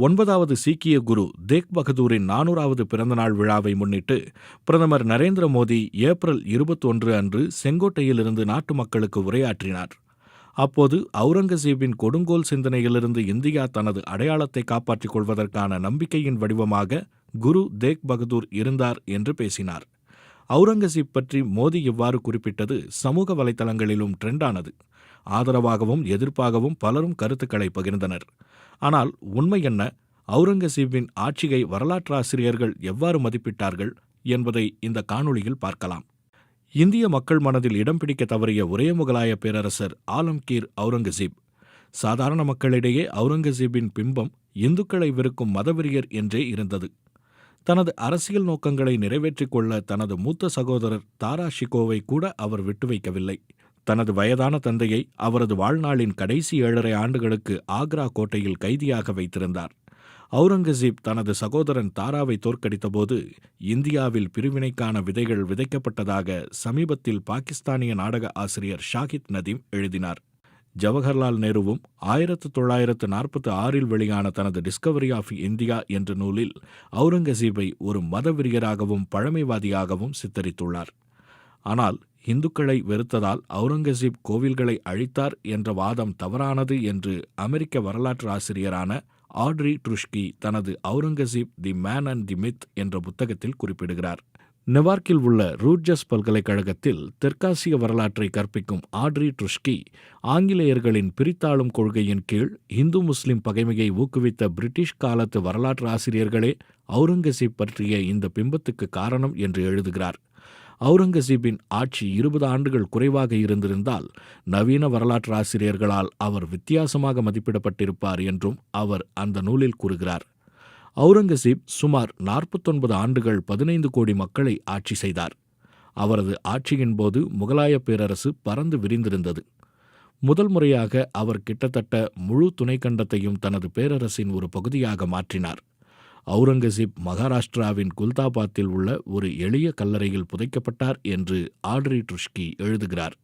ஒன்பதாவது சீக்கிய குரு தேக் பகதூரின் நானூறாவது பிறந்தநாள் விழாவை முன்னிட்டு பிரதமர் நரேந்திர மோடி ஏப்ரல் இருபத்தொன்று அன்று செங்கோட்டையிலிருந்து நாட்டு மக்களுக்கு உரையாற்றினார். அப்போது அவுரங்கசீப்பின் கொடுங்கோல் சிந்தனையிலிருந்து இந்தியா தனது அடையாளத்தை காப்பாற்றிக் கொள்வதற்கான நம்பிக்கையின் வடிவமாக குரு தேக் பகதூர் இருந்தார் என்று பேசினார். அவுரங்கசீப் பற்றி மோடி இவ்வாறு குறிப்பிட்டது சமூக வலைதளங்களிலும் ட்ரெண்டானது ஆதரவாகவும் எதிர்ப்பாகவும் பலரும் கருத்துக்களை பகிர்ந்தனர். ஆனால் உண்மை என்ன? அவுரங்கசீப்பின் ஆட்சியை வரலாற்றாசிரியர்கள் எவ்வாறு மதிப்பிட்டார்கள் என்பதை இந்த காணொளியில் பார்க்கலாம். இந்திய மக்கள் மனதில் இடம் பிடிக்க தவறிய ஒரே முகலாய பேரரசர் ஆலம்கீர் அவுரங்கசீப். சாதாரண மக்களிடையே அவுரங்கசீப்பின் பிம்பம் இந்துக்களை வெறுக்கும் மதவெறியர் என்றே இருந்தது. தனது அரசியல் நோக்கங்களை நிறைவேற்றிக் கொள்ள தனது மூத்த சகோதரர் தாரா ஷிகோவை கூட அவர் விட்டு வைக்கவில்லை தனது வயதான தந்தையை அவரது வாழ்நாளின் கடைசி ஏழரை ஆண்டுகளுக்கு ஆக்ரா கோட்டையில் கைதியாக வைத்திருந்தார். அவுரங்கசீப் தனது சகோதரன் தாராவை தோற்கடித்தபோது இந்தியாவில் பிரிவினைக்கான விதைகள் விதைக்கப்பட்டதாக சமீபத்தில் பாகிஸ்தானிய நாடக ஆசிரியர் ஷாகித் நதீம் எழுதினார். ஜவஹர்லால் நேருவும் ஆயிரத்து தொள்ளாயிரத்து நாற்பத்தி ஆறில் வெளியான தனது டிஸ்கவரி ஆஃப் இந்தியா என்ற நூலில் அவுரங்கசீப்பை ஒரு மதவெறியராகவும் பழமைவாதியாகவும் சித்தரித்துள்ளார். ஆனால் இந்துக்களை வெறுத்ததால் அவுரங்கசீப் கோவில்களை அழித்தார் என்ற வாதம் தவறானது என்று அமெரிக்க வரலாற்று ஆசிரியரான ஆட்ரி ட்ருஷ்கி தனது Aurangzeb the man and the myth என்ற புத்தகத்தில் குறிப்பிடுகிறார். நெவார்க்கில் உள்ள ரூட்ஜஸ் பல்கலைக்கழகத்தில் தெற்காசிய வரலாற்றை கற்பிக்கும் ஆட்ரி ட்ருஷ்கி ஆங்கிலேயர்களின் பிரித்தாளும் கொள்கையின் கீழ் இந்து முஸ்லிம் பகைமையை ஊக்குவித்த பிரிட்டிஷ் காலத்து வரலாற்று ஆசிரியர்களே அவுரங்கசீப் பற்றிய இந்த பிம்பத்துக்கு காரணம் என்று எழுதுகிறார். அவுரங்கசீப்பின் ஆட்சி இருபது ஆண்டுகள் குறைவாக இருந்திருந்தால் நவீன வரலாற்று ஆசிரியர்களால் அவர் வித்தியாசமாக மதிப்பிடப்பட்டிருப்பார் என்றும் அவர் அந்த நூலில் கூறுகிறார். அவுரங்கசீப் சுமார் நாற்பத்தொன்பது ஆண்டுகள் பதினைந்து கோடி மக்களை ஆட்சி செய்தார். அவரது ஆட்சியின் போது முகலாய பேரரசு பறந்து விரிந்திருந்தது. முதல் முறையாக அவர் கிட்டத்தட்ட முழு துணைக்கண்டத்தையும் தனது பேரரசின் ஒரு பகுதியாக மாற்றினார். அவுரங்கசீப் மகாராஷ்டிராவின் குல்தாபாத்தில் உள்ள ஒரு எளிய கல்லறையில் புதைக்கப்பட்டார் என்று ஆட்ரி ட்ருஷ்கி எழுதுகிறார்.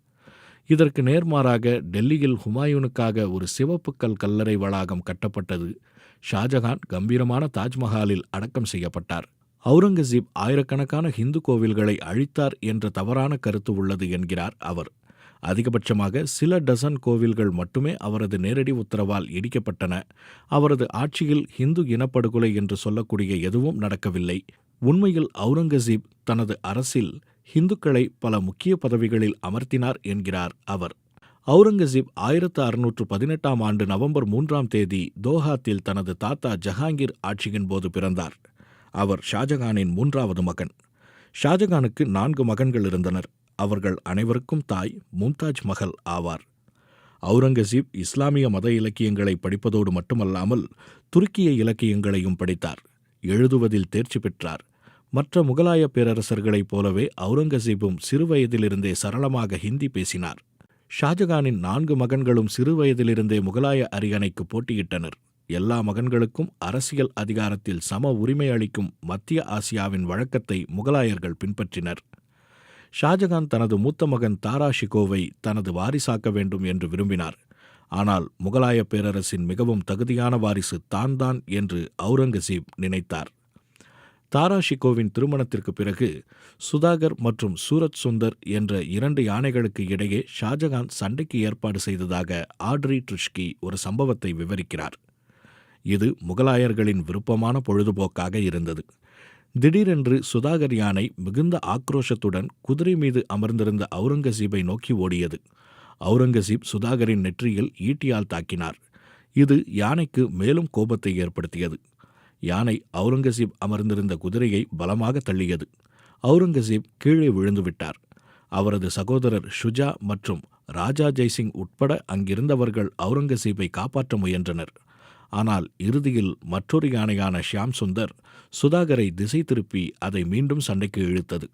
இதற்கு நேர்மாறாக டெல்லியில் ஹுமாயூனுக்காக ஒரு சிவப்பு கல் கல்லறை வளாகம் கட்டப்பட்டது ஷாஜகான் கம்பீரமான தாஜ்மஹாலில் அடக்கம் செய்யப்பட்டார். அவுரங்கசீப் ஆயிரக்கணக்கான ஹிந்து கோவில்களை அழித்தார் என்ற தவறான கருத்து உள்ளது என்கிறார் அவர். அதிகபட்சமாக சில டசன் கோவில்கள் மட்டுமே அவரது நேரடி உத்தரவால் இடிக்கப்பட்டன. அவரது ஆட்சியில் இந்து இனப்படுகொலை என்று சொல்லக்கூடிய எதுவும் நடக்கவில்லை. உண்மையில் அவுரங்கசீப் தனது அரசில் இந்துக்களை பல முக்கிய பதவிகளில் அமர்த்தினார் என்கிறார் அவர். அவுரங்கசீப் ஆயிரத்து அறுநூற்று பதினெட்டாம் ஆண்டு நவம்பர் மூன்றாம் தேதி தோஹாத்தில் தனது தாத்தா ஜஹாங்கீர் ஆட்சியின் போது பிறந்தார். அவர் ஷாஜகானின் மூன்றாவது மகன். ஷாஜகானுக்கு நான்கு மகன்கள் இருந்தனர். அவர்கள் அனைவருக்கும் தாய் மும்தாஜ் மஹல் ஆவார். அவுரங்கசீப் இஸ்லாமிய மத இலக்கியங்களை படிப்பதோடு மட்டுமல்லாமல் துருக்கிய இலக்கியங்களையும் படித்தார். எழுதுவதில் தேர்ச்சி பெற்றார். மற்ற முகலாய பேரரசர்களைப் போலவே அவுரங்கசீப்பும் சிறுவயதிலிருந்தே சரளமாக ஹிந்தி பேசினார். ஷாஜகானின் நான்கு மகன்களும் சிறுவயதிலிருந்தே முகலாய அரியணைக்கு போட்டியிட்டனர். எல்லா மகன்களுக்கும் அரசியல் அதிகாரத்தில் சம உரிமை அளிக்கும் மத்திய ஆசியாவின் வழக்கத்தை முகலாயர்கள் பின்பற்றினர். ஷாஜகான் தனது மூத்த மகன் தாரா ஷிகோவை தனது வாரிசாக்க வேண்டும் என்று விரும்பினார். ஆனால் முகலாய பேரரசின் மிகவும் தகுதியான வாரிசு தான் தான் என்று அவுரங்கசீப் நினைத்தார். தாரா ஷிகோவின் திருமணத்திற்கு பிறகு சுதாகர் மற்றும் சூரத் சுந்தர் என்ற இரண்டு யானைகளுக்கு இடையே ஷாஜகான் சண்டைக்கு ஏற்பாடு செய்ததாக ஆட்ரி ட்ரிஷ்கி ஒரு சம்பவத்தை விவரிக்கிறார். இது முகலாயர்களின் விருப்பமான பொழுதுபோக்காக இருந்தது. திடீரென்று சுதாகர் யானை மிகுந்த ஆக்ரோஷத்துடன் குதிரை மீது அமர்ந்திருந்த அவுரங்கசீப்பை நோக்கி ஓடியது. அவுரங்கசீப் சுதாகரின் நெற்றியில் ஈட்டியால் தாக்கினார். இது யானைக்கு மேலும் கோபத்தை ஏற்படுத்தியது. யானை அவுரங்கசீப் அமர்ந்திருந்த குதிரையை பலமாக தள்ளியது. அவுரங்கசீப் கீழே விழுந்துவிட்டார். அவரது சகோதரர் ஷுஜா மற்றும் ராஜா ஜெய்சிங் உட்பட அங்கிருந்தவர்கள் அவுரங்கசீப்பை காப்பாற்ற முயன்றனர். ஆனால் இறுதியில் மற்றொரு யானையான ஷியாம் சுந்தர் சுதாகரை திசை திருப்பி அதை மீண்டும் சண்டைக்கு இழுத்தது.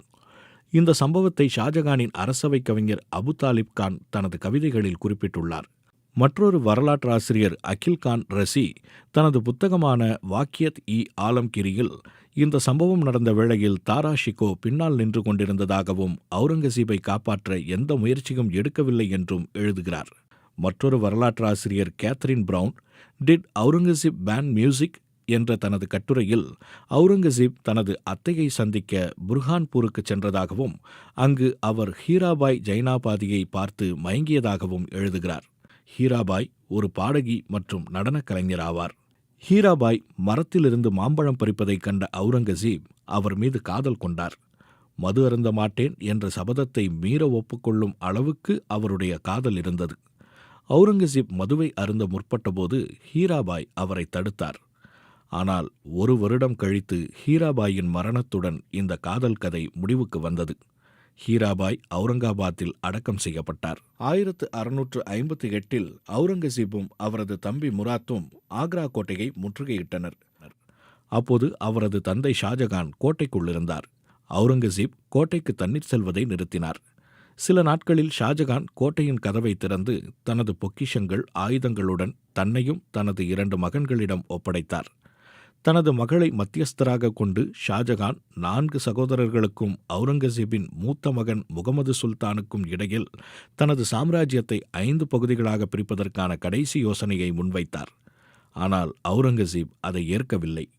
இந்த சம்பவத்தை ஷாஜகானின் அரசவை கவிஞர் அபு தாலிப் கான் தனது கவிதைகளில் குறிப்பிட்டுள்ளார். மற்றொரு வரலாற்றாசிரியர் அகில் கான் ரசி தனது புத்தகமான வாக்கியத் இ ஆலம்கிரியில் இந்த சம்பவம் நடந்த வேளையில் தாரா ஷிகோ பின்னால் நின்று கொண்டிருந்ததாகவும் அவுரங்கசீபை காப்பாற்ற எந்த முயற்சியும் எடுக்கவில்லை என்றும் எழுதுகிறார். மற்றொரு வரலாற்றாசிரியர் Katherine Brown did Aurangzeb ban music? என்ற தனது கட்டுரையில் அவுரங்கசீப் தனது அத்தையை சந்திக்க புர்ஹான்பூருக்கு சென்றதாகவும் அங்கு அவர் ஹீராபாய் ஜைனாபாதியை பார்த்து மயங்கியதாகவும் எழுதுகிறார். ஹீராபாய் ஒரு பாடகி மற்றும் நடனக் கலைஞர் ஆவார். ஹீராபாய் மரத்திலிருந்து மாம்பழம் பறிப்பதைக் கண்ட அவுரங்கசீப் அவர் மீது காதல் கொண்டார். மது அருந்த மாட்டேன் என்ற சபதத்தை மீற ஒப்புக்கொள்ளும் அளவுக்கு அவருடைய காதல் இருந்தது. அவுரங்கசீப் மதுவை அருந்த முற்பட்டபோது ஹீராபாய் அவரை தடுத்தார். ஆனால் ஒரு வருடம் கழித்து ஹீராபாயின் மரணத்துடன் இந்த காதல் கதை முடிவுக்கு வந்தது. ஹீராபாய் அவுரங்காபாத்தில் அடக்கம் செய்யப்பட்டார். ஆயிரத்து அறுநூற்று ஐம்பத்தி எட்டில் அவுரங்கசீப்பும் அவரது தம்பி முராத்தும் ஆக்ரா கோட்டையை முற்றுகையிட்டனர். அப்போது அவரது தந்தை ஷாஜகான் கோட்டைக்குள் இருந்தார். அவுரங்கசீப் கோட்டைக்கு தண்ணீர் செல்வதை நிறுத்தினார். சில நாட்களில் ஷாஜகான் கோட்டையின் கதவை திறந்து தனது பொக்கிஷங்கள் ஆயுதங்களுடன் தன்னையும் தனது இரண்டு மகன்களிடம் ஒப்படைத்தார். தனது மகளை மத்தியஸ்தராக கொண்டு ஷாஜகான் நான்கு சகோதரர்களுக்கும் அவுரங்கசீபின் மூத்த மகன் முகமது சுல்தானுக்கும் இடையில் தனது சாம்ராஜ்யத்தை ஐந்து பகுதிகளாக பிரிப்பதற்கான கடைசி யோசனையை முன்வைத்தார். ஆனால் அவுரங்கசீப் அதை ஏற்கவில்லை.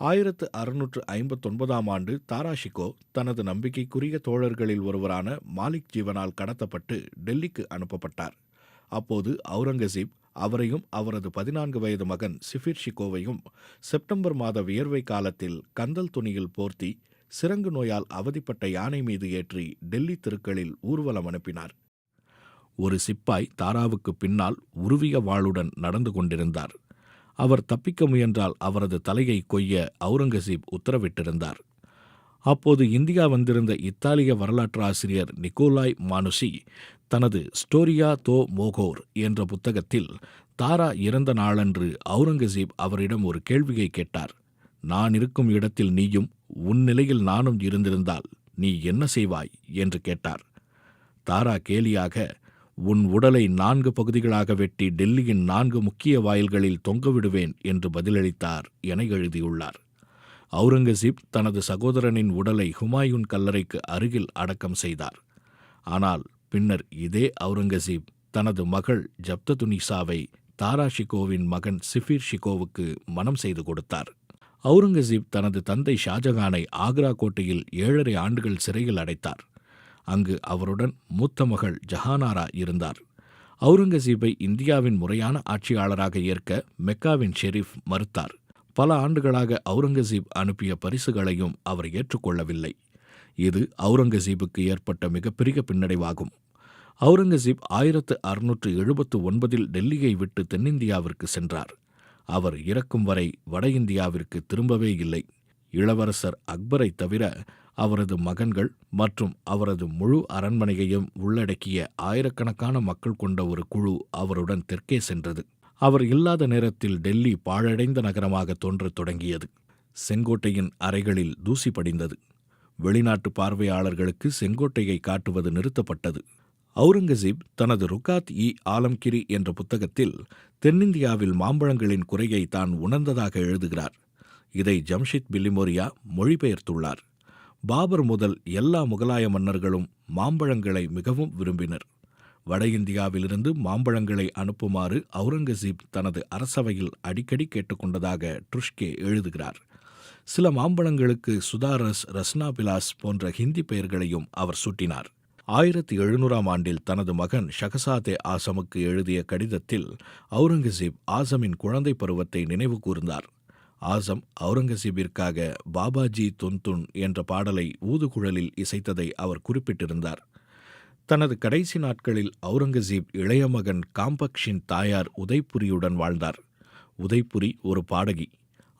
ஆயிரத்து அறுநூற்று ஐம்பத்தொன்பதாம் ஆண்டு தாராஷிகோ தனது நம்பிக்கைக்குரிய தோழர்களில் ஒருவரான மாலிக் ஜீவனால் கடத்தப்பட்டு டெல்லிக்கு அனுப்பப்பட்டார். அப்போது அவுரங்கசீப் அவரையும் அவரது பதினான்கு வயது மகன் சிஃபிர் ஷிகோவையும் செப்டம்பர் மாத வியர்வை காலத்தில் கந்தல் துணியில் போர்த்தி சிறங்கு நோயால் அவதிப்பட்ட யானை மீது ஏற்றி டெல்லி தெருக்களில் ஊர்வலம் அனுப்பினார். ஒரு சிப்பாய் தாராவுக்கு பின்னால் உருவிய வாளுடன் நடந்து கொண்டிருந்தார். அவர் தப்பிக்க முயன்றால் அவரது தலையை கொய்ய அவுரங்கசீப் உத்தரவிட்டிருந்தார். அப்போது இந்தியா வந்திருந்த இத்தாலிய வரலாற்று ஆசிரியர் நிக்கோலாய் மானுசி தனது ஸ்டோரியா தோ மோகோர் என்ற புத்தகத்தில் தாரா இறந்த நாளன்று அவுரங்கசீப் அவரிடம் ஒரு கேள்வியை கேட்டார். நான் இருக்கும் இடத்தில் நீயும் உன் நிலையில் நானும் இருந்திருந்தால் நீ என்ன செய்வாய்? என்று கேட்டார். தாரா கேலியாக உன் உடலை நான்கு பகுதிகளாக வெட்டி டெல்லியின் நான்கு முக்கிய வாயில்களில் தொங்கவிடுவேன் என்று பதிலளித்தார் என எழுதியுள்ளார். அவுரங்கசீப் தனது சகோதரனின் உடலை ஹுமாயூன் கல்லறைக்கு அருகில் அடக்கம் செய்தார். ஆனால் பின்னர் இதே அவுரங்கசீப் தனது மகள் ஜப்ததுனிசாவை தாரா ஷிகோவின் மகன் சிஃபிர் ஷிகோவுக்கு மனம் செய்து கொடுத்தார். அவுரங்கசீப் தனது தந்தை ஷாஜகானை ஆக்ரா கோட்டையில் ஏழரை ஆண்டுகள் சிறையில் அடைத்தார். அங்கு அவருடன் மூத்த மகள் ஜஹானாரா இருந்தார். அவுரங்கசீப்பை இந்தியாவின் முறையான ஆட்சியாளராக ஏற்க மெக்காவின் ஷெரீப் மறுத்தார். பல ஆண்டுகளாக அவுரங்கசீப் அனுப்பிய பரிசுகளையும் அவர் ஏற்றுக்கொள்ளவில்லை. இது அவுரங்கசீபுக்கு ஏற்பட்ட மிகப்பெரிய பின்னடைவாகும். அவுரங்கசீப் ஆயிரத்து அறுநூற்று எழுபத்து ஒன்பதில் டெல்லியை விட்டு தென்னிந்தியாவிற்கு சென்றார். அவர் இறக்கும் வரை வட இந்தியாவிற்கு திரும்பவே இல்லை. இளவரசர் அக்பரை தவிர அவரது மகன்கள் மற்றும் அவரது முழு அரண்மனையையும் உள்ளடக்கிய ஆயிரக்கணக்கான மக்கள் கொண்ட ஒரு குழு அவருடன் தெற்கே சென்றது. அவர் இல்லாத நேரத்தில் டெல்லி பாழடைந்த நகரமாக தோன்றத் தொடங்கியது. செங்கோட்டையின் அறைகளில் தூசி படிந்தது. வெளிநாட்டு பார்வையாளர்களுக்கு செங்கோட்டையை காட்டுவது நிறுத்தப்பட்டது. அவுரங்கசீப் தனது ருகாத் இ ஆலம்கிரி என்ற புத்தகத்தில் தென்னிந்தியாவில் மாம்பழங்களின் குறையை தான் உணர்ந்ததாக எழுதுகிறார். இதை ஜம்ஷித் பில்லிமோரியா மொழிபெயர்த்துள்ளார். பாபர் முதல் எல்லா முகலாய மன்னர்களும் மாம்பழங்களை மிகவும் விரும்பினர். வட இந்தியாவிலிருந்து மாம்பழங்களை அனுப்புமாறு அவுரங்கசீப் தனது அரசவையில் அடிக்கடி கேட்டுக்கொண்டதாக ட்ருஷ்கே எழுதுகிறார். சில மாம்பழங்களுக்கு சுதாரஸ் ரஸ்னாபிலாஸ் போன்ற ஹிந்தி பெயர்களையும் அவர் சூட்டினார். ஆயிரத்தி எழுநூறாம் ஆண்டில் தனது மகன் ஷகசாதே ஆசமுக்கு எழுதிய கடிதத்தில் அவுரங்கசீப் ஆசமின் குழந்தை பருவத்தை நினைவு கூர்ந்தார். ஆசம் அவுரங்கசீபிற்காக பாபாஜி தொன்துன் என்ற பாடலை ஊதுகுழலில் இசைத்ததை அவர் குறிப்பிட்டிருந்தார். தனது கடைசி நாட்களில் அவுரங்கசீப் இளைய மகன் காம்பக்ஷின் தாயார் உதய்புரியுடன் வாழ்ந்தார். உதய்புரி ஒரு பாடகி.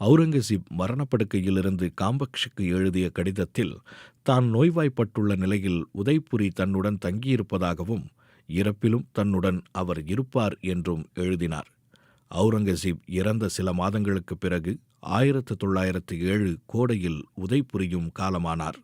அவுரங்கசீப் மரணப்படுக்கையிலிருந்து காம்பக்ஷுக்கு எழுதிய கடிதத்தில் தான் நோய்வாய்ப்பட்டுள்ள நிலையில் உதய்புரி தன்னுடன் தங்கியிருப்பதாகவும் இறப்பிலும் தன்னுடன் அவர் இருப்பார் என்றும் எழுதினார். அவுரங்கசீப் இறந்த சில மாதங்களுக்குப் பிறகு ஆயிரத்து தொள்ளாயிரத்து ஏழு கோடையில் உதய்புரியும் காலமானார்.